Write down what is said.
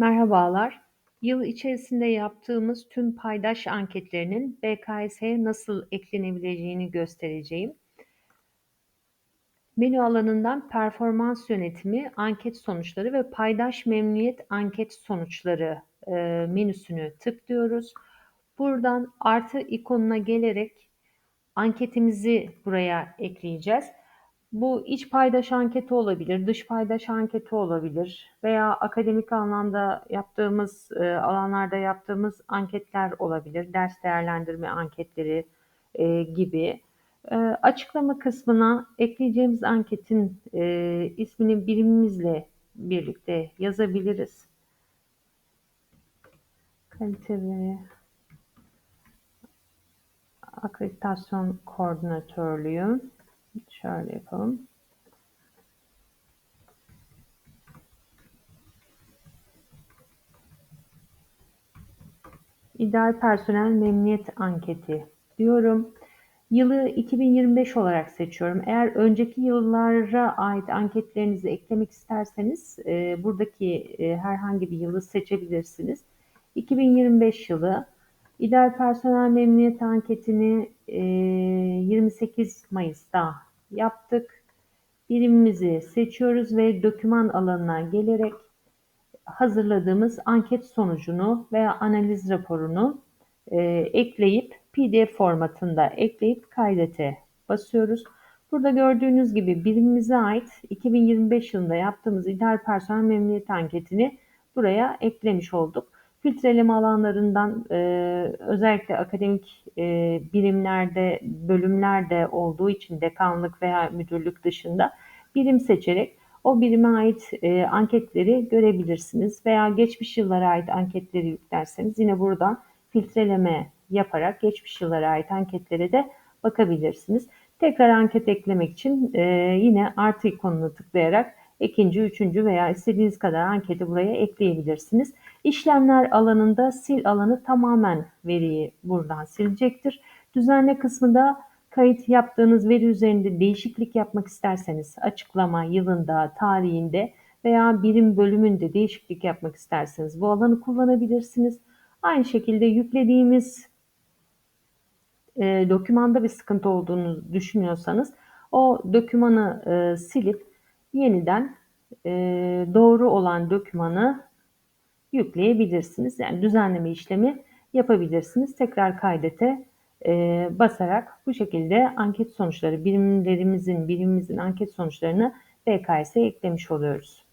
Merhabalar. Yıl içerisinde yaptığımız tüm paydaş anketlerinin BKS'ye nasıl eklenebileceğini göstereceğim. Menü alanından performans yönetimi, anket sonuçları ve paydaş memnuniyet anket sonuçları e, menüsünü tıklıyoruz. Buradan artı ikonuna gelerek anketimizi buraya ekleyeceğiz. Bu iç paydaş anketi olabilir, dış paydaş anketi olabilir veya akademik anlamda yaptığımız, e, alanlarda yaptığımız anketler olabilir. Ders değerlendirme anketleri e, gibi. E, açıklama kısmına ekleyeceğimiz anketin ismini birimimizle birlikte yazabiliriz. Kalite ve akreditasyon koordinatörlüğü. Şöyle yapalım. İdeal personel memnuniyet anketi diyorum. Yılı 2025 olarak seçiyorum. Eğer önceki yıllara ait anketlerinizi eklemek isterseniz e, buradaki e, herhangi bir yılı seçebilirsiniz. 2025 yılı İdeal personel memnuniyet anketini e, 28 Mayıs'ta yaptık. Birimimizi seçiyoruz ve doküman alanına gelerek hazırladığımız anket sonucunu veya analiz raporunu e, ekleyip PDF formatında ekleyip kaydete basıyoruz. Burada gördüğünüz gibi birimimize ait 2025 yılında yaptığımız ideal personel memnuniyet anketini buraya eklemiş olduk filtreleme alanlarından e, özellikle akademik e, birimlerde, bölümlerde olduğu için dekanlık veya müdürlük dışında birim seçerek o birime ait e, anketleri görebilirsiniz. Veya geçmiş yıllara ait anketleri yüklerseniz yine buradan filtreleme yaparak geçmiş yıllara ait anketlere de bakabilirsiniz. Tekrar anket eklemek için e, yine artı ikonunu tıklayarak ikinci, üçüncü veya istediğiniz kadar anketi buraya ekleyebilirsiniz. İşlemler alanında sil alanı tamamen veriyi buradan silecektir. Düzenle kısmında kayıt yaptığınız veri üzerinde değişiklik yapmak isterseniz açıklama yılında, tarihinde veya birim bölümünde değişiklik yapmak isterseniz bu alanı kullanabilirsiniz. Aynı şekilde yüklediğimiz e, dokümanda bir sıkıntı olduğunu düşünüyorsanız o dokümanı e, silip yeniden e, doğru olan dokümanı yükleyebilirsiniz. Yani düzenleme işlemi yapabilirsiniz. Tekrar kaydete e, basarak bu şekilde anket sonuçları, birimlerimizin, birimimizin anket sonuçlarını BKS'e eklemiş oluyoruz.